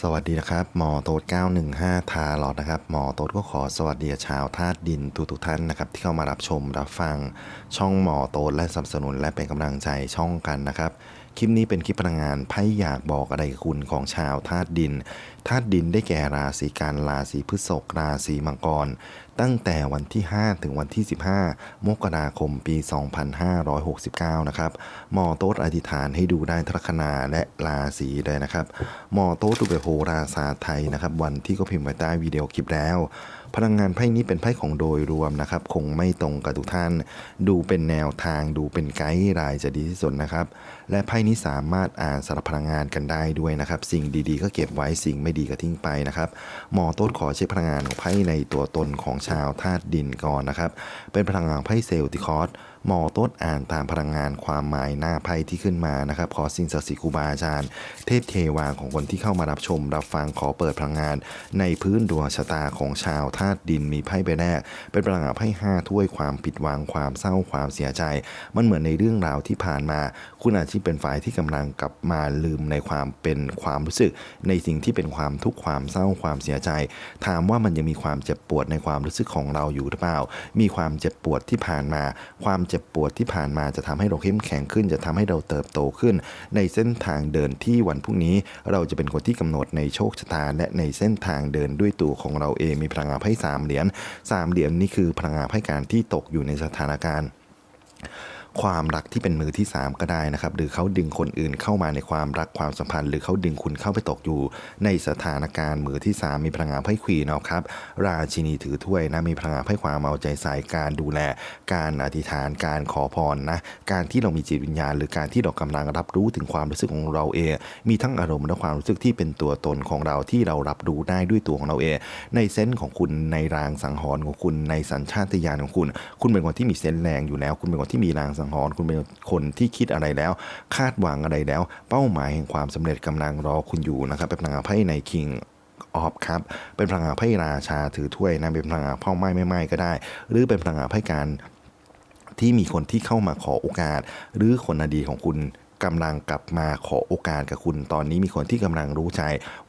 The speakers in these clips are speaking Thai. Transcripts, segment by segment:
สวัสดีนะครับหมอโต๊ด915 ทาหลอดนะครับหมอโต๊ดก็ขอสวัสดีชาวธาตุดินทุกๆท่านนะครับที่เข้ามารับชมรับฟังช่องหมอโต๊ดและสนับสนุนและเป็นกำลังใจช่องกันนะครับ คลิปนี้เป็นคลิปพลังงานไพ่อยากบอกอะไรคุณของชาวธาตุดิน ธาตุดินได้แก่ราศีกันราศีพฤษภราศีมังกร ตั้งแต่วันที่ 5 ถึงวันที่ 15 มกราคมปี 2569 นะครับ หมอโต๊ดอธิษฐานให้ดูได้ทรคนาและราศีเลยนะครับ หมอโต๊ดดูแบบโหราศาสตร์ไทยนะครับ วันที่ก็พิมพ์ไว้ใต้วิดีโอคลิปแล้ว พลังงานไพ่นี้เป็นไพ่ของโดยรวมนะครับ คงไม่ตรงกับทุกท่าน ดูเป็นแนวทางดูเป็นไกด์ไลน์จะดีที่สุดนะครับ และไพ่นี้สามารถอ่านสารพลังงานกันได้ด้วยนะครับ สิ่งดีๆ ก็เก็บไว้สิ่งไม่ดีก็ทิ้งไปนะครับหมอโต้นขอเช็คพลังงานของไพ่ในตัวตนของชาวธาตุดินก่อนนะครับ เป็นพลังงานไพ่เซลติคอร์ หมอโต้นอ่านตามพลังงานความหมายหน้าไพ่ที่ขึ้นมานะครับ ขอสิ่งศักดิ์สิทธิ์ครูบาอาจารย์ เทพเทวาของคนที่เข้ามารับชม รับฟังขอเปิดพลังงาน ในพื้นดวงชะตาของชาวธาตุดินมีไพ่ใบแรก เป็นพลังงานไพ่ห้าถ้วยความผิดหวังความเศร้าความเสียใจ มันเหมือนในเรื่องราวที่ผ่านมา คุณอาจจะเป็นฝ่ายที่กำลังกลับมาลืมในความเป็นความรู้สึก ในสิ่งที่เป็นความทุกข์ความเศร้าความเสียใจ ถามว่ามันยังมีความเจ็บปวดในความรู้สึกของเราอยู่หรือเปล่า มีความเจ็บปวดที่ผ่านมา ความเจ็บปวดที่ผ่านมาจะทำให้เราเข้มแข็งขึ้น จะทำให้เราเติบโตขึ้น ในเส้นทางเดินที่วันพรุ่งนี้ เราจะเป็นคนที่กำหนดในโชคชะตา และในเส้นทางเดินด้วยตัวของเราเองมีพลังงานไพ่สามเหรียญสามเหรียญนี่คือพลังงานไพ่การที่ตกอยู่ในสถานการณ์ ความรักที่เป็นมือที่ 3 ก็ได้นะครับ หรือเขาดึงคนอื่นเข้ามาในความรักความสัมพันธ์ หรือเขาดึงคุณเข้าไปตกอยู่ ในสถานการณ์มือที่ 3 มีพลังงานไพ่ควีนเอาครับ ราชินีถือถ้วยนะมีพลังงานไพ่ความเอาใจใส่การดูแล การอธิษฐานการขอพรนะการที่เรามีจิตวิญญาณ หรือการที่เรากำลังรับรู้ถึงความรู้สึกของเราเอง มีทั้งอารมณ์และความรู้สึกที่เป็นตัวตนของเราที่เรารับรู้ได้ด้วยตัวของเราเอง ในเซนส์ของคุณในรางสังหรณ์ของคุณในสัญชาตญาณของคุณ คุณเป็นคนที่มีเซนส์แรงอยู่แล้ว คุณเป็นคนที่มีรางสังหรณ์คุณเป็นคนที่คิดอะไรแล้ว คาดหวังอะไรแล้ว เป้าหมายแห่งความสำเร็จกำลังรอคุณอยู่นะครับเป็นพลังงานไพ่ในคิงออฟครับ เป็นพลังงานไพ่ราชาถือถ้วยนะเป็นพลังงานพ่อไม้ไม่ไม้ก็ได้ หรือเป็นพลังงานไพ่การที่มีคนที่เข้ามาขอโอกาส หรือคนอดีตของคุณ กำลังกลับมาขอโอกาสกับคุณ ตอนนี้มีคนที่กำลังรู้ใจ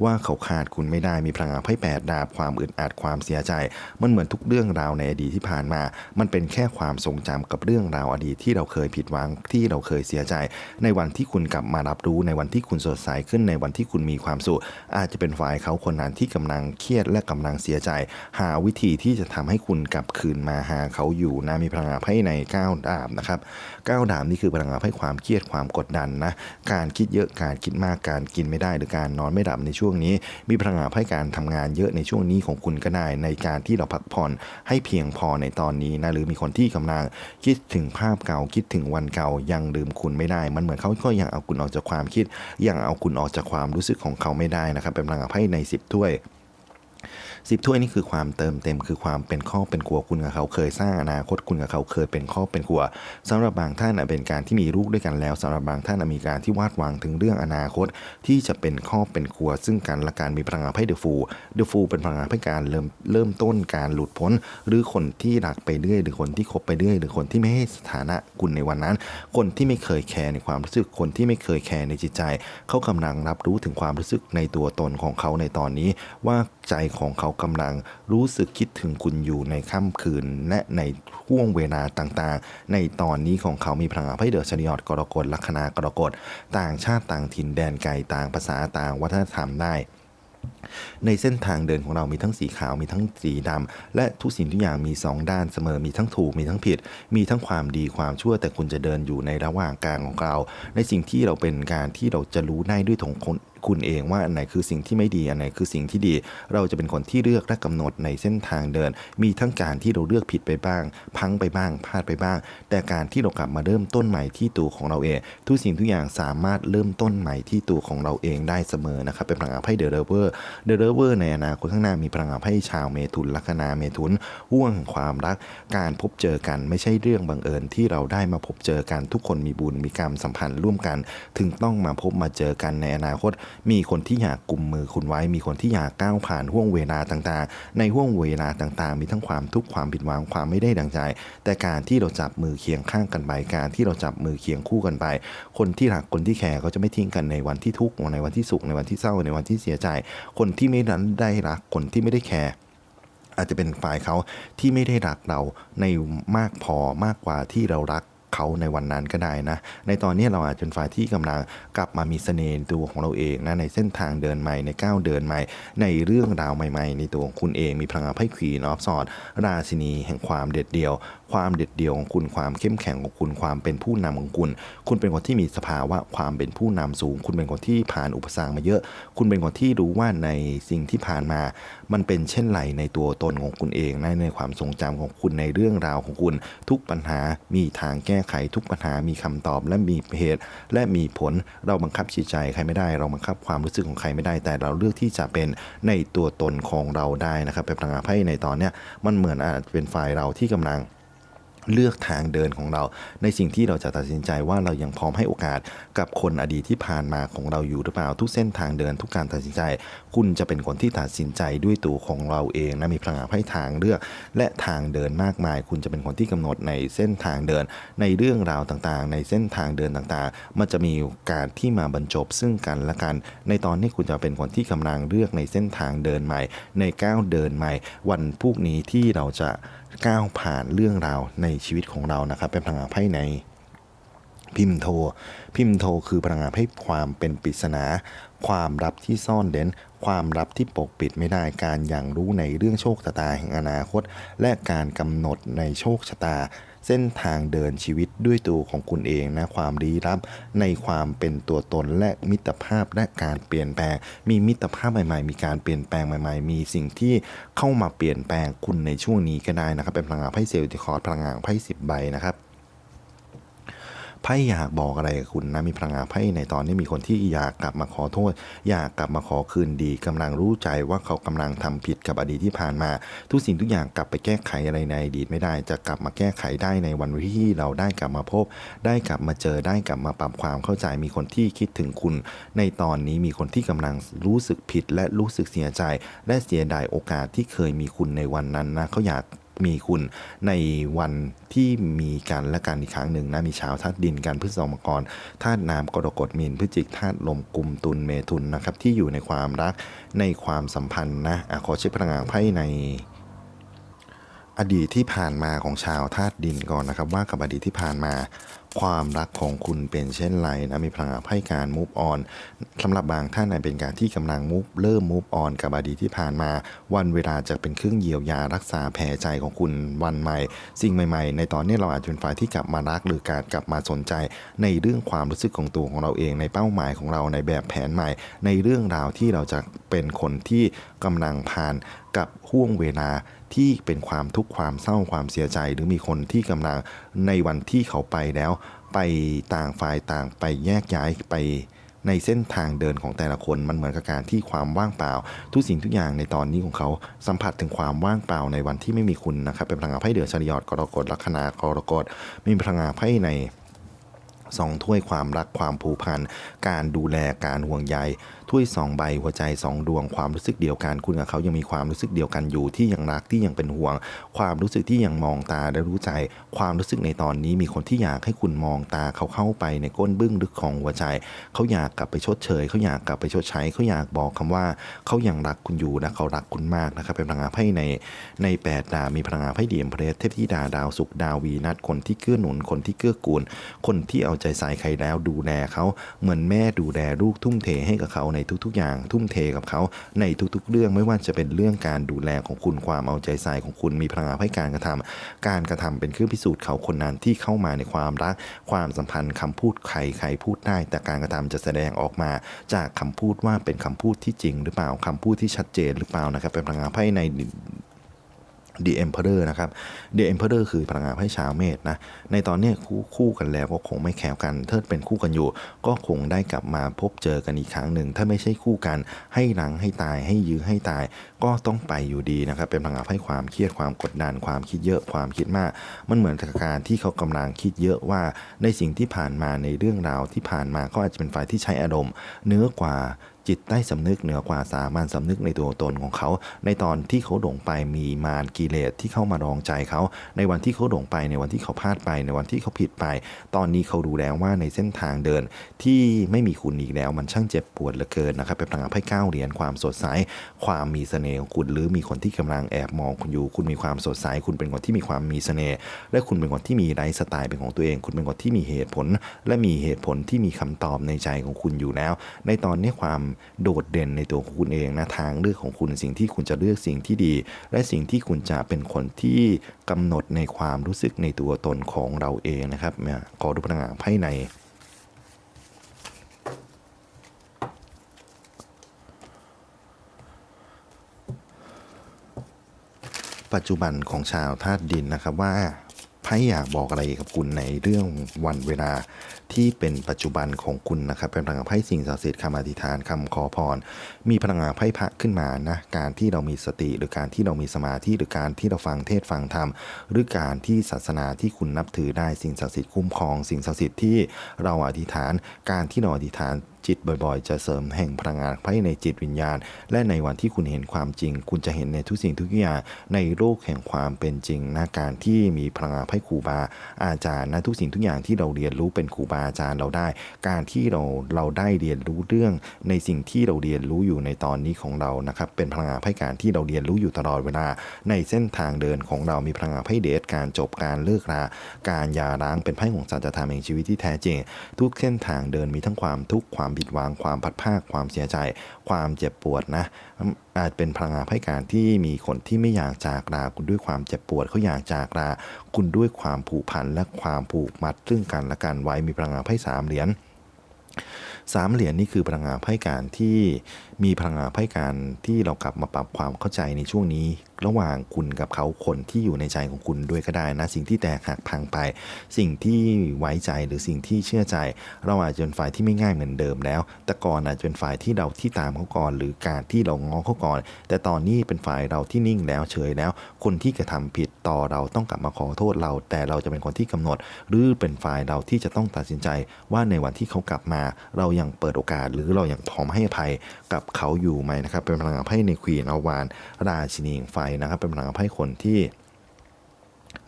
ว่าเขาขาดคุณไม่ได้มีพลังงานไพ่แปดดาบความอึดอัดความเสียใจ มันเหมือนทุกเรื่องราวในอดีตที่ผ่านมา มันเป็นแค่ความทรงจำกับเรื่องราวอดีตที่เราเคยผิดหวังที่เราเคยเสียใจ ในวันที่คุณกลับมารับรู้ในวันที่คุณสดใสขึ้นในวันที่คุณมีความสุขอาจจะเป็นฝ่ายเขาคนนั้นที่กำลังเครียดและกำลังเสียใจ หาวิธีที่จะทำให้คุณกลับคืนมาหาเขาอยู่นะมีพลังงานไพ่ในก้าดาบนะครับก้าดาบนี่คือพลังงานไพ่ความเครียดความกดดันนะการคิดเยอะการคิดมากการกินไม่ได้หรือการนอนไม่หลับในช่วงนี้ มีพลังงานไพ่การทำงานเยอะในช่วงนี้ของคุณก็ได้ ในการที่เราพักผ่อนให้เพียงพอในตอนนี้นะหรือมีคนที่กำลังคิดถึงภาพเก่าคิดถึงวันเก่ายังลืมคุณไม่ได้ มันเหมือนเขาก็ยังเอาคุณออกจากความคิด ยังเอาคุณออกจากความรู้สึกของเขาไม่ได้นะครับเป็นพลังงานไพ่ใน 10 ถ้วย สิบถ้วยนี่คือความเติมเต็ม คือความเป็นครอเป็นครัวคุณกับเขาเคยสร้างอนาคตคุณกับเขาเคยเป็นครอเป็นครัวสำหรับบางท่านเป็นการที่มีลูกด้วยกันแล้วสำหรับบางท่านมีการที่วาดวังถึงเรื่องอนาคต ที่จะเป็นครอเป็นครัว ซึ่งกันและการมีพลังงานไพ่เดอะฟูเดอะฟูเป็นพลังงานไพ่การเริ่มเริ่มต้นการหลุดพ้น หรือคนที่รักไปเรื่อยหรือคนที่คบไปเรื่อยหรือคนที่ไม่ให้สถานะคุณในวันนั้น คนที่ไม่เคยแคร์ในความรู้สึกคนที่ไม่เคยแคร์ในจิตใจ เขากำลังรับรู้ถึงความรู้สึกในตัวตนของเขาในตอนนี้ว่า ใจของเขากำลังรู้สึกคิดถึงคุณอยู่ในค่ำคืน และในห่วงเวลาต่างๆ ในตอนนี้ของเขามีพลังงานไพ่เดอะชนิยอดกรกฎลัคนากรกฎต่างชาติต่างถิ่นแดนไกลต่างภาษาต่างวัฒนธรรมได้ในเส้นทางเดินของเรามีทั้งสีขาวมีทั้งสีดำและทุกสิ่งทุกอย่างมี 2 ด้านเสมอมีทั้งถูกมีทั้งผิด มีทั้งความดีความชั่วแต่คุณจะเดินอยู่ในระหว่างกลางของเรา ในสิ่งที่เราเป็นการที่เราจะรู้ได้ด้วยของคน คุณเองว่าอันไหนคือสิ่งที่ไม่ดีอันไหนคือสิ่งที่ดี เราจะเป็นคนที่เลือกและกำหนดในเส้นทางเดิน มีทั้งการที่เราเลือกผิดไปบ้าง พังไปบ้างพลาดไปบ้าง แต่การที่เรากลับมาเริ่มต้นใหม่ที่ตัวของเราเอง ทุกสิ่งทุกอย่างสามารถเริ่มต้นใหม่ที่ตัวของเราเองได้เสมอนะครับเป็นพลังงานไพ่เดอะเรเวอร์เดอะเวอร์ในอนาคตข้างหน้ามีพลังงานให้ชาวเมถุนลัคนาเมถุนห่วงแห่งความรัก การพบเจอกันไม่ใช่เรื่องบังเอิญที่เราได้มาพบเจอกันทุกคนมีบุญมีกรรมสัมพันธ์ร่วมกัน ถึงต้องมาพบมาเจอกันในอนาคตมีคนที่อยากกุมมือคุณไว้ มีคนที่อยากก้าวผ่านห่วงเวลาต่างๆ ในห่วงเวลาต่างๆ มีทั้งความทุกข์ความผิดหวังความไม่ได้ดังใจ แต่การที่เราจับมือเคียงข้างกันไปการที่เราจับมือเคียงคู่กันไป คนที่รักคนที่แคร์เขาจะไม่ทิ้งกันในวันที่ทุกข์ในวันที่สุขในวันที่เศร้าในวันที่เสียใจ คนที่ไม่นั้นได้รักคนที่ไม่ได้แคร์อาจจะเป็นฝ่ายเขาที่ไม่ได้รักเราในมากพอมากกว่าที่เรารัก เขาในวันนั้นก็ได้นะ ในตอนนี้เราอาจเป็นฝ่ายที่กำลังกลับมามีเสน่ห์ตัวของเราเองนะในเส้นทางเดินใหม่ในก้าวเดินใหม่ ในเรื่องราวใหม่ ๆ ในตัวของคุณเองมีพลังงานไพ่ควีนออฟสอดราชินีแห่งความเด็ดเดี่ยวความเด็ดเดี่ยวของคุณความเข้มแข็งของคุณความเป็นผู้นำของคุณ คุณเป็นคนที่มีสภาวะความเป็นผู้นำสูง คุณเป็นคนที่ผ่านอุปสรรคมาเยอะ คุณเป็นคนที่รู้ว่าในสิ่งที่ผ่านมา มันเป็นเช่นไรในตัวตนของคุณเองในในความทรงจำของคุณในเรื่องราวของคุณ ทุกปัญหามีทางแก้ไขทุกปัญหามีคำตอบและมีเหตุ และมีผลเราบังคับจิตใจใครไม่ได้ เราบังคับความรู้สึกของใครไม่ได้ แต่เราเลือกที่จะเป็นในตัวตนของเราได้นะครับเป็นพลังงานไพ่ในตอนเนี้ยมันเหมือนอาจเป็นฝ่ายเราที่กำลัง เลือกทางเดินของเรา ในสิ่งที่เราจะตัดสินใจว่าเรายังพร้อมให้โอกาสกับคนอดีตที่ผ่านมาของเราอยู่หรือเปล่าทุกเส้นทางเดินทุกการตัดสินใจ คุณจะเป็นคนที่ตัดสินใจด้วยตัวของเราเองนะมีพลังงานให้ทางเลือก และทางเดินมากมาย คุณจะเป็นคนที่กำหนดในเส้นทางเดิน ในเรื่องราวต่างๆ ในเส้นทางเดินต่างๆ มันจะมีการที่มาบรรจบซึ่งกันและกัน ในตอนนี้คุณจะเป็นคนที่กำลังเลือกในเส้นทางเดินใหม่ ในก้าวเดินใหม่ วันพรุ่งนี้ที่เราจะ ก้าวผ่านเรื่องราวในชีวิตของเรานะครับ เป็นพลังงานไพ่ในพิมโท พิมโทคือพลังงานให้ความเป็นปริศนา ความลับที่ซ่อนเด้นความลับที่ปกปิดไม่ได้ การอย่างรู้ในเรื่องโชคชะตาแห่งอนาคต และการกำหนดในโชคชะตา เส้นทางเดินชีวิตด้วยตัวของคุณเองนะความลี้ลับในความเป็นตัวตนและมิตรภาพและการเปลี่ยนแปลง มีมิตรภาพใหม่ๆ มีการเปลี่ยนแปลงใหม่ๆ มีสิ่งที่เข้ามาเปลี่ยนแปลงคุณในช่วงนี้ก็ได้นะครับเป็นพลังงานไพ่เซลล์ติคอร์ดพลังงานไพ่สิบใบนะครับ ไพ่อยากบอกอะไรกับคุณนะมีพลังงานไพ่ในตอนนี้มีคนที่อยากกลับมาขอโทษ อยากกลับมาขอคืนดีกำลังรู้ใจว่าเขากำลังทำผิดกับอดีตที่ผ่านมา ทุกสิ่งทุกอย่างกลับไปแก้ไขอะไรในอดีตไม่ได้ จะกลับมาแก้ไขได้ในวันที่เราได้กลับมาพบ ได้กลับมาเจอได้กลับมาปรับความเข้าใจมีคนที่คิดถึงคุณ ในตอนนี้มีคนที่กำลังรู้สึกผิดและรู้สึกเสียใจ และเสียดายโอกาสที่เคยมีคุณในวันนั้นนะเขาอยาก มีคุณในวันที่มีกันและกันอีกครั้งหนึ่งนะมีชาวธาตุดินกันพฤษภมังกรธาตุน้ำกรกฎมีนพฤจิกธาตุลมกลุ่มตุลเมทุนนะครับที่อยู่ในความรักในความสัมพันธ์นะอะขอเช็คพลังงานไพ่ในอดีตที่ผ่านมาของชาวธาตุดินก่อนนะครับ ว่ากับอดีตที่ผ่านมา ความรักของคุณเป็นเช่นไรนะมีพลังงานไพ่การมูฟออนสำหรับบางท่านอาจเป็นการที่กำลังมูฟเริ่มมูฟออนกับอดีตที่ผ่านมา วันเวลาจะเป็นเครื่องเยียวยารักษาแผลใจของคุณวันใหม่ สิ่งใหม่ ๆ ในตอนนี้เราอาจจะเป็นฝ่ายที่กลับมารักหรือการกลับมาสนใจ ในเรื่องความรู้สึกของตัวของเราเอง ในเป้าหมายของเราในแบบแผนใหม่ ในเรื่องราวที่เราจะเป็นคนที่กำลังผ่านกับห่วงเวลาที่เป็นความทุกข์ความเศร้าความเสียใจ หรือมีคนที่กำลังในวันที่เขาไปแล้ว ไปต่างฝ่ายต่างไปแยกย้ายไปในเส้นทางเดินของแต่ละคนมันเหมือนกับการที่ความว่างเปล่า ทุกสิ่งทุกอย่างในตอนนี้ของเขาสัมผัสถึงความว่างเปล่าในวันที่ไม่มีคุณนะครับ เป็นพลังงานไพ่เดือดชริยอดกรกฎลัคนากรกฎมีพลังงานไพ่ในสองถ้วยความรักความผูกพันการดูแลการห่วงใยถ้วยสองใบหัวใจสองดวงความรู้สึกเดียวกัน คุณกับเขายังมีความรู้สึกเดียวกันอยู่ที่ยังรักที่ยังเป็นห่วง ความรู้สึกที่ยังมองตาและรู้ใจ ความรู้สึกในตอนนี้มีคนที่อยากให้คุณมองตาเขาเข้าไปในก้นบึ้งลึกของหัวใจ เขาอยากกลับไปชดเชย เขาอยากกลับไปชดใช้ เขาอยากบอกคำว่าเขายังรักคุณอยู่และเขารักคุณมากนะครับเป็นพลังงานไพ่ในในแปดดาวมีพลังงานไพ่เดียมเพรสเทพธิดาดาวสุกดาววีนัดคนที่เกื้อหนุนคนที่เกื้อกูล คนที่เอาใจใส่ใครแล้วดูแลเขาเหมือนแม่ดูแลลูกทุ่มเทให้กับเขาในทุกๆ อย่าง ทุ่มเทกับเขาในทุกๆ เรื่องไม่ว่าจะเป็นเรื่องการดูแลของคุณความเอาใจใส่ของคุณมีพลังงานให้การกระทำการกระทำเป็นเครื่องพิสูจน์เขาคนนั้นที่เข้ามาในความรัก ความสัมพันธ์คำพูดใครใครพูดได้ แต่การกระทำจะแสดงออกมา จากคำพูดว่าเป็นคำพูดที่จริง หรือเปล่าคำพูดที่ชัดเจนหรือเปล่านะครับเป็นพลังงานไพ่ใน The Emperor นะครับ The Emperor คือพลังงานไพ่ชาวเมษนะ ในตอนนี้คู่คู่กันแล้วก็คงไม่แข่วกันถ้าเป็นคู่กันอยู่ ก็คงได้กลับมาพบเจอกันอีกครั้งหนึ่ง ถ้าไม่ใช่คู่กัน ให้หลังให้ตายให้ยื้อให้ตาย ก็ต้องไปอยู่ดีนะครับ เป็นพลังงานไพ่ความเครียดความกดดันความคิดเยอะความคิดมาก มันเหมือนกับการที่เขากำลังคิดเยอะว่า ในสิ่งที่ผ่านมาในเรื่องราวที่ผ่านมาก็อาจจะเป็นฝ่ายที่ใช้อารมณ์เนื้อกว่า จิตใต้สำนึกเหนือกว่าสามัญสำนึกในตัวตนของเขา ในตอนที่เขาหลงไปมีมารกิเลสที่เข้ามารองใจเขา ในวันที่เขาหลงไปในวันที่เขาพลาดไป ในวันที่เขาผิดไป ตอนนี้เขาดูแล้วว่าในเส้นทางเดิน ที่ไม่มีคุณอีกแล้วมันช่างเจ็บปวดเหลือเกินนะครับเป็นพลังงานไพ่เก้าเหรียญความสดใส ความมีเสน่ห์ของคุณหรือมีคนที่กำลังแอบมองคุณอยู่ คุณมีความสดใส คุณเป็นคนที่มีความมีเสน่ห์และคุณเป็นคนที่มีไลฟ์สไตล์เป็นของตัวเอง คุณเป็นคนที่มีเหตุผล และมีเหตุผลที่มีคำตอบในใจของคุณอยู่แล้ว ในตอนนี้ความโดดเด่นในตัวคุณเองนะทางเลือกของคุณสิ่งที่คุณจะเลือกสิ่งที่ดี และสิ่งที่คุณจะเป็นคนที่กำหนดในความรู้สึกในตัวตนของเราเองนะครับเนี่ยขอดูพลังงานไพ่ในปัจจุบันของชาวธาตุดินนะครับว่า ไพ่อยากบอกอะไรกับคุณในเรื่องวันเวลาที่เป็นปัจจุบันของคุณนะครับ เป็นพลังงานไพ่สิ่งศักดิ์สิทธิ์คำอธิษฐานคำขอพร มีพลังงานไพ่พระขึ้นมานะการที่เรามีสติ หรือการที่เรามีสมาธิหรือการที่เราฟังเทศฟังธรรม หรือการที่ศาสนาที่คุณนับถือได้สิ่งศักดิ์สิทธิ์คุ้มครอง สิ่งศักดิ์สิทธิ์ที่เราอธิษฐาน การที่เราอธิษฐาน จิตบ่อยๆ จะเสริมแห่งพลังงานไพ่ในจิตวิญญาณ และในวันที่คุณเห็นความจริง คุณจะเห็นในทุกสิ่งทุกอย่างในโลกแห่งความเป็นจริงนะการที่มีพลังงานไพ่ครูบา อาจารย์นะทุกสิ่งทุกอย่างที่เราเรียนรู้เป็นครูบาอาจารย์เราได้ การที่เราเราได้เรียนรู้เรื่อง ในสิ่งที่เราเรียนรู้อยู่ในตอนนี้ของเรานะครับเป็นพลังงานไพ่การที่เราเรียนรู้อยู่ตลอดเวลา ในเส้นทางเดินของเรามีพลังงานไพ่เดทการจบการเลิกราการยาร้างเป็นไพ่ของสัจธรรมแห่งชีวิตที่แท้จริง ทุกเส้นทางเดินมีทั้งความทุกข์ความผิดหวัง ความพัดภาค ความเสียใจ ความเจ็บปวดนะ อาจเป็นพลังงานให้การที่มีคนที่ไม่อยากจากลาคุณด้วยความเจ็บปวดเขาอยากจากลาคุณด้วยความผูกพันและความผูกมัดซึ่งกันและกันไว้มีพลังงานไพ่สามเหรียญสามเหรียญนี่คือพลังงานไพ่การที่มีพลังงานไพ่การที่เรากลับมาปรับความเข้าใจในช่วงนี้ ระหว่างคุณกับเขาคนที่อยู่ในใจของคุณด้วยก็ได้นะสิ่งที่แตกหักพังไป สิ่งที่ไว้ใจหรือสิ่งที่เชื่อใจ เราอาจจะเป็นฝ่ายที่ไม่ง่ายเหมือนเดิมแล้ว แต่ก่อนอาจจะเป็นฝ่ายที่เราที่ตามเขาก่อน หรือการที่เราง้อเขาก่อน แต่ตอนนี้เป็นฝ่ายเราที่นิ่งแล้วเฉยแล้ว คนที่กระทำผิดต่อเราต้องกลับมาขอโทษเรา แต่เราจะเป็นคนที่กำหนด หรือเป็นฝ่ายเราที่จะต้องตัดสินใจว่าในวันที่เขากลับมา เรายังเปิดโอกาสหรือเรายังพร้อมให้อภัยกับเขาอยู่ไหมนะครับเป็นพลังงานไพ่ในควีนอวานราชินีไฟนะครับเป็นพลังงานไพ่คนที่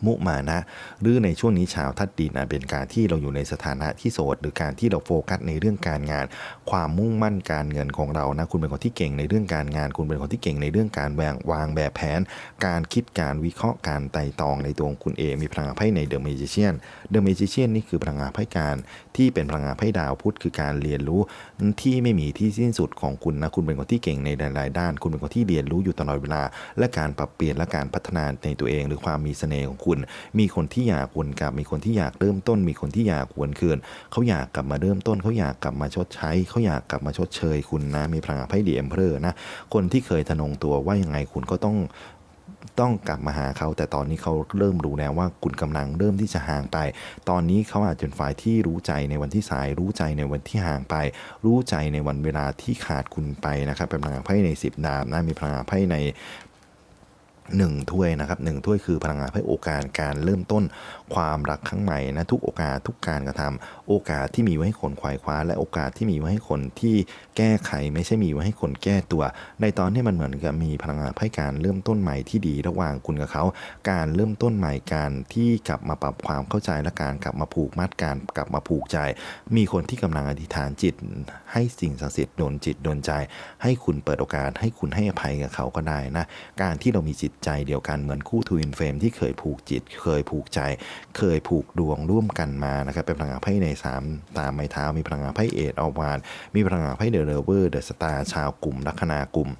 มุมานะ หรือในช่วงนี้ชาวทัดดินะเป็นการที่เราอยู่ในสถานะที่โสด หรือการที่เราโฟกัสในเรื่องการงาน ความมุ่งมั่นการเงินของเรานะคุณเป็นคนที่เก่งในเรื่องการงาน คุณเป็นคนที่เก่งในเรื่องการวางวางแบบแผน การคิดการวิเคราะห์การไต่ตองในตัวคุณเองมีพลังงานไพ่ในเดอะเมจิเชียนเดอะเมจิเชียนนี่คือพลังงานไพ่การที่เป็นพลังงานไพ่ดาวพุธคือการเรียนรู้ที่ไม่มีที่สิ้นสุดของคุณนะคุณเป็นคนที่เก่งในหลายๆด้าน คุณเป็นคนที่เรียนรู้อยู่ตลอดเวลา และการปรับเปลี่ยนและการพัฒนาในตัวเอง หรือความมีเสน่ห์ของคุณ มีคนที่อยากวนกลับ มีคนที่อยากเริ่มต้น มีคนที่อยากวนคืนเขาอยากกลับมาเริ่มต้นเขาอยากกลับมาชดใช้เขาอยากกลับมาชดเชยคุณนะมีพลังงานไพ่ดีเอ็มเพอร์นะคนที่เคยทะนงตัวว่ายังไงคุณก็ต้องต้องกลับมาหาเขา แต่ตอนนี้เขาเริ่มรู้แล้วว่าคุณกำลังเริ่มที่จะห่างไป ตอนนี้เขาอาจจะเป็นฝ่ายที่รู้ใจในวันที่สาย รู้ใจในวันที่ห่างไป รู้ใจในวันเวลาที่ขาดคุณไปนะครับเป็นพลังงานไพ่ใน 10 ดาบนะมีพลังงานไพ่ใน หนึ่งถ้วยนะครับหนึ่งถ้วยคือพลังงานให้โอกาสการเริ่มต้น ความรักครั้งใหม่นะทุกโอกาสทุกการกระทำโอกาสที่มีไว้ให้คนควายคว้า และโอกาสที่มีไว้ให้คนที่แก้ไขไม่ใช่มีไว้ให้คนแก้ตัว ในตอนนี้มันเหมือนกับมีพลังงานให้การเริ่มต้นใหม่ที่ดีระหว่างคุณกับเขา การเริ่มต้นใหม่การที่กลับมาปรับความเข้าใจและการกลับมาผูกมัดการกลับมาผูกใจ มีคนที่กำลังอธิษฐานจิต ให้สิ่งศักดิ์สิทธิ์โดนจิตโดนใจ ให้คุณเปิดโอกาสให้คุณให้อภัยกับเขาก็ได้นะการที่เรามีจิตใจเดียวกันเหมือนคู่ทวินเฟรมที่เคยผูกจิตเคยผูกใจเคยผูกดวงร่วมกันมานะครับเป็นพลังงานไพ่ใน3ตามไม้เท้ามีพลังงานไพ่เอทอวานมีพลังงานไพ่เดอะเลเวอร์เดอะสตาร์ชาวกลุ่มลัคนากลุ่ม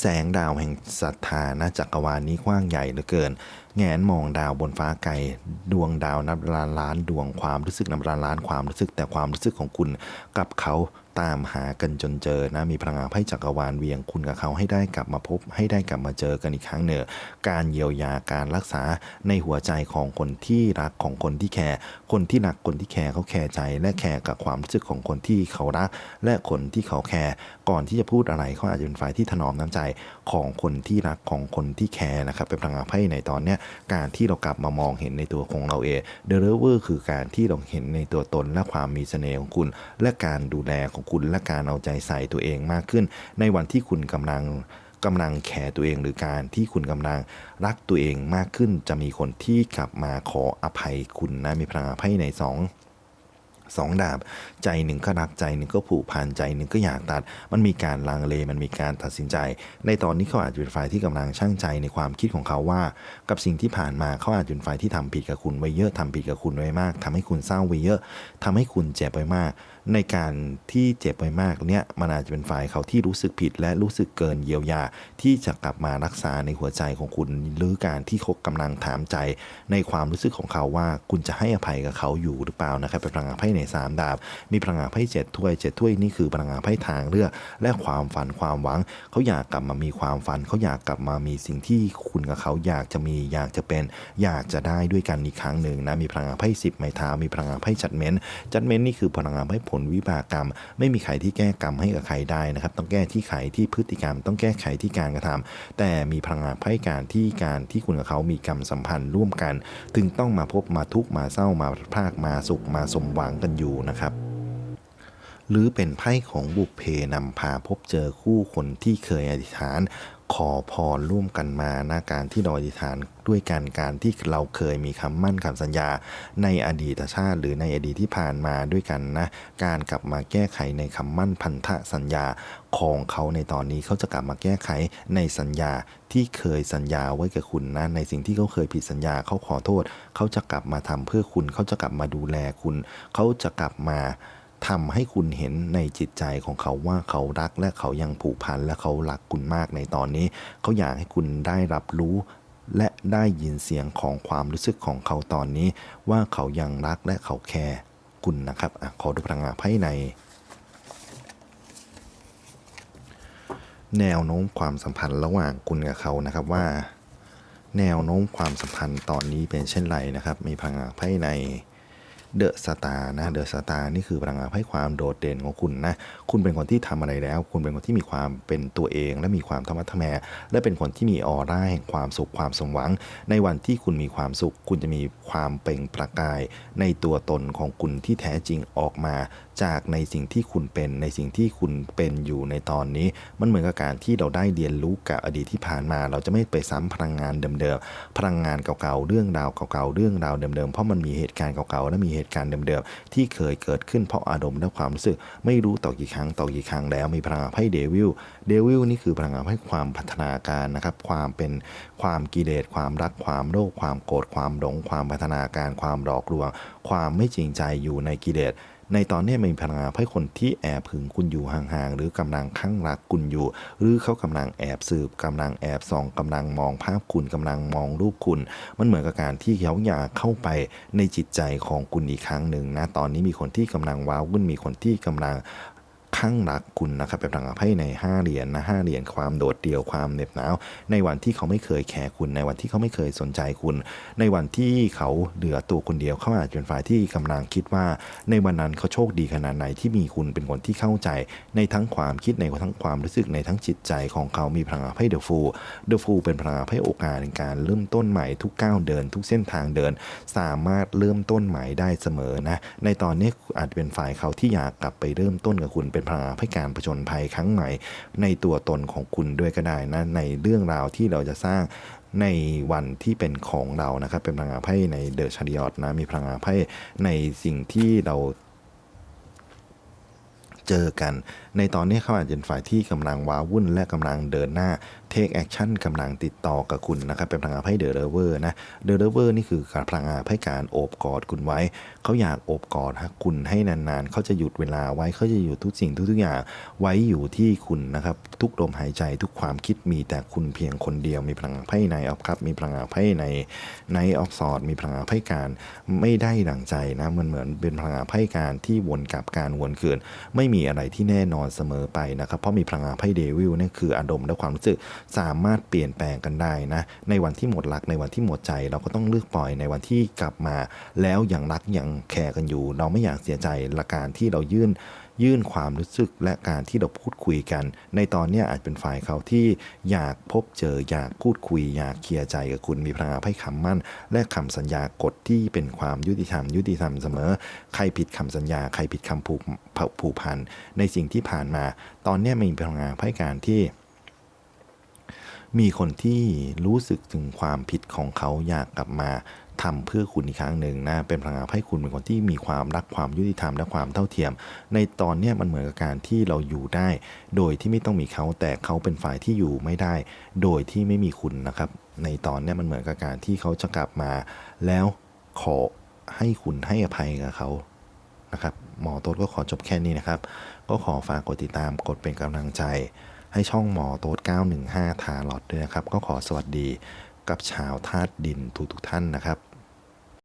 แสงดาวแห่งศรัทธานะจักรวาลนี้กว้างใหญ่เหลือเกิน แงนมองดาวบนฟ้าไกลดวงดาวนับล้านล้านดวงความรู้สึกนับล้านล้านความรู้สึกแต่ความรู้สึกของคุณกับเขาตามหากันจนเจอนะมีพลังงานไพ่จักรวาลเวียงคุณกับเขาให้ได้กลับมาพบ ให้ได้กลับมาเจอกันอีกครั้งเนือการเยียวยาการรักษาในหัวใจของคนที่รักของคนที่แคร์คนที่รักคนที่แคร์เขาแคร์ใจ และแคร์กับความรู้สึกของคนที่เขารัก และคนที่เขาแคร์ก่อนที่จะพูดอะไรเขาอาจจะเป็นฝ่ายที่ถนอมน้ำใจของคนที่รักของคนที่แคร์นะครับเป็นพลังงานไพ่ในตอนเนี้ยการที่เรากลับมามองเห็นในตัวของเราเองเดลิเวอร์คือการที่เราเห็นในตัวตนและความมีเสน่ห์ของคุณ และการดูแลของคุณและการเอาใจใส่ตัวเองมากขึ้น ในวันที่คุณกำลังกำลังแคร์ตัวเองหรือการที่คุณกำลังรักตัวเองมากขึ้น จะมีคนที่กลับมาขออภัยคุณนะมีพลังอภัยในสอง สองดาบ ใจหนึ่งก็รักใจหนึ่งก็ผูกพันใจหนึ่งก็อยากตัด มันมีการลังเลมันมีการตัดสินใจ ในตอนนี้เขาอาจจะเป็นฝ่ายที่กำลังช่างใจในความคิดของเขาว่า กับสิ่งที่ผ่านมาเขาอาจจะเป็นฝ่ายที่ทำผิดกับคุณไว้เยอะทำผิดกับคุณไว้มากทำให้คุณเศร้าไว้เยอะทำให้คุณเจ็บไปมาก ในการที่เจ็บไปมากเนี่ยมันอาจจะเป็นฝ่ายเขาที่รู้สึกผิด และรู้สึกเกินเยียวยา ที่จะกลับมารักษาในหัวใจของคุณ หรือการที่เขากำลังถามใจ ในความรู้สึกของเขาว่าคุณจะให้อภัยกับเขาอยู่หรือเปล่านะครับเป็นพลังงานไพ่ในสามดาบ มีพลังงานไพ่เจ็ดถ้วยเจ็ดถ้วยนี่คือพลังงานไพ่ทางเลือกและความฝันความหวัง เขาอยากกลับมามีความฝัน เขาอยากกลับมามีสิ่งที่คุณกับเขาอยากจะมีอยากจะเป็น อยากจะได้ด้วยกันอีกครั้งหนึ่งนะมีพลังงานไพ่สิบไม้เท้ามีพลังงานไพ่จัดเม้นจัดเม้นนี่คือพลังงานไพ่ผลวิบากกรรม ไม่มีใครที่แก้กรรมให้กับใครได้นะครับ ต้องแก้ที่ใครที่พฤติกรรม ต้องแก้ไขที่การกระทำแต่มีพลังงานไพ่การที่การที่คุณกับเขามีกรรมสัมพันธ์ร่วมกันถึงต้องมาพบมาทุกมาเศร้ามาพากมาสุขมาสมหวังกันอยู่นะครับหรือเป็นไพ่ของบุพเพนำพาพบเจอคู่คนที่เคยอธิษฐาน ขอพรร่วมกันมานะการที่เราอธิษฐานด้วยกันการที่เราเคยมีคำมั่นคำสัญญาในอดีตชาติหรือในอดีตที่ผ่านมาด้วยกันนะการกลับมาแก้ไขในคำมั่นพันธสัญญาของเขาในตอนนี้เขาจะกลับมาแก้ไขในสัญญาที่เคยสัญญาไว้กับคุณนะในสิ่งที่เขาเคยผิดสัญญาเขาขอโทษ เขาจะกลับมาทำเพื่อคุณ เขาจะกลับมาดูแลคุณ เขาจะกลับมา ทำให้คุณเห็นในจิตใจของเขาว่าเขารักและเขายังผูกพันและเขารักคุณมากในตอนนี้ เขาอยากให้คุณได้รับรู้และได้ยินเสียงของความรู้สึกของเขาตอนนี้ ว่าเขายังรักและเขาแคร์คุณนะครับอขอดูพลังงานไพ่ใน แนวโน้มความสัมพันธ์ระหว่างคุณกับเขานะครับว่า แนวโน้มความสัมพันธ์ตอนนี้เป็นเช่นไรนะครับ มีพลังงานไพ่ใน เดอะสตาร์นะเดอะสตาร์นี่คือพลังงานไพ่ความโดดเด่นของคุณนะ คุณเป็นคนที่ทำอะไรแล้ว คุณเป็นคนที่มีความเป็นตัวเอง และมีความธรรมะทแม และเป็นคนที่มีออร่าแห่งความสุขความสมหวัง ในวันที่คุณมีความสุข คุณจะมีความเปล่งประกาย ในตัวตนของคุณที่แท้จริงออกมา จากในสิ่งที่คุณเป็นในสิ่งที่คุณเป็นอยู่ในตอนนี้ มันเหมือนกับการที่เราได้เรียนรู้กับอดีตที่ผ่านมา เราจะไม่ไปซ้ำพลังงานเดิมๆพลังงานเก่าๆเรื่องราวเก่าๆเรื่องราวเดิมๆเพราะมันมีเหตุการณ์เก่าๆและมีเหตุการณ์เดิมๆที่เคยเกิดขึ้นเพราะอารมณ์และความรู้สึก ไม่รู้ต่อกี่ครั้งต่อกี่ครั้งแล้วมีพลังงานไพ่เดวิลเดวิลนี่คือพลังงานไพ่ความพัฒนาการนะครับความเป็นความกิเลสความรักความโลภความโกรธความหลงความพัฒนาการความหลอกลวง ความไม่จริงใจอยู่ในกิเลส ในตอนนี้มีพลังงานให้คนที่แอบพึงคุณอยู่ห่างๆ หรือกำลังข้างรักคุณอยู่ หรือเขากำลังแอบสืบกำลังแอบส่องกำลังมองภาพคุณกำลังมองรูปคุณ มันเหมือนกับการที่เขาอยากเข้าไปในจิตใจของคุณอีกครั้งหนึ่งนะตอนนี้มีคนที่กำลังว้าวุ่นมีคนที่กำลัง ข้างรักคุณนะครับเป็นพลังงาไพ่ใน 5 เหรียญนะห้าเหรียญความโดดเดี่ยวความเหน็บหนาว ในวันที่เขาไม่เคยแคร์คุณ ในวันที่เขาไม่เคยสนใจคุณ ในวันที่เขาเหลือตัวคนเดียวเขาอาจจะเป็นฝ่ายที่กำลังคิดว่า ในวันนั้นเขาโชคดีขนาดไหนที่มีคุณเป็นคนที่เข้าใจ ในทั้งความคิดในทั้งความรู้สึกในทั้งจิตใจของเขามีพลังงาไพ่เดอะฟูเดอะฟูเป็นพลังงาไพ่โอกาสในการเริ่มต้นใหม่ทุกก้าวเดิน ทุกเส้นทางเดิน สามารถเริ่มต้นใหม่ได้เสมอนะในตอนนี้อาจจะเป็นฝ่ายเขาที่อยากกลับไปเริ่มต้นกับคุณเป็นพลังงานไพ่การผจญภัยครั้งใหม่ ในตัวตนของคุณด้วยก็ได้นะในเรื่องราวที่เราจะสร้างในวันที่เป็นของเรานะครับ เป็นพลังงานไพ่ในเดอะชาริออตนะมีพลังงานไพ่ในสิ่งที่เรา เจอกัน ในตอนนี้เขาอาจจะเป็นฝ่ายที่กำลังว้าวุ่นและกำลังเดินหน้า take action กำลังติดต่อกับคุณนะครับ เป็นพลังงานไพ่เดอะเรเวอร์นะเดอะเรเวอร์นี่คือการพลังงานไพ่การโอบกอดคุณไว้ เขาอยากโอบกอดคุณให้นานๆ เขาจะหยุดเวลาไว้เขาจะหยุดทุกสิ่งทุกๆอย่างไว้อยู่ที่คุณนะครับ ทุกลมหายใจทุกความคิดมีแต่คุณเพียงคนเดียว มีพลังงานไพ่ในออฟครับ มีพลังงานไพ่ในในออฟสอดมีพลังงานไพ่การไม่ได้ดังใจนะมันเหมือนเป็นพลังงานไพ่การที่วนกลับการวนคืนไม่มีีอะไรที่แน่นอนเสมอไปนะครับ เพราะมีพลังงานไพ่เดวิลนี่คืออารมณ์และความรู้สึกสามารถเปลี่ยนแปลงกันได้นะ ในวันที่หมดรักในวันที่หมดใจ เราก็ต้องเลือกปล่อยในวันที่กลับมา แล้วยังรักยังแคร์กันอยู่ เราไม่อยากเสียใจละการที่เรายื่น ยื่นความรู้สึกและการที่เราพูดคุยกัน ในตอนนี้อาจเป็นฝ่ายเขาที่อยากพบเจออยากพูดคุย อยากเคลียร์ใจกับคุณมีพลังงานให้คำมั่น และคำสัญญากฎที่เป็นความยุติธรรม ยุติธรรมเสมอ ใครผิดคำสัญญา ใครผิดคำผูกผูกพันในสิ่งที่ผ่านมา ตอนนี้มีพลังงานให้การที่มีคนที่รู้สึกถึงความผิดของเขาอยากกลับมา ทำเพื่อคุณอีกครั้งหนึ่งนะเป็นพลังงานให้คุณเป็นคนที่มีความรักความยุติธรรมและความเท่าเทียม ในตอนนี้มันเหมือนกับการที่เราอยู่ได้ โดยที่ไม่ต้องมีเขาแต่เขาเป็นฝ่ายที่อยู่ไม่ได้ โดยที่ไม่มีคุณนะครับ ในตอนนี้มันเหมือนกับการที่เขาจะกลับมา แล้วขอให้คุณให้อภัยกับเขานะครับหมอโต๊ดก็ขอจบแค่นี้นะครับ ก็ขอฝากกดติดตามกดเป็นกำลังใจ ให้ช่องหมอโต๊ด915 ทาร์ลอตด้วยนะครับ ก็ขอสวัสดี กับชาวธาตุดินทุกๆท่านนะครับ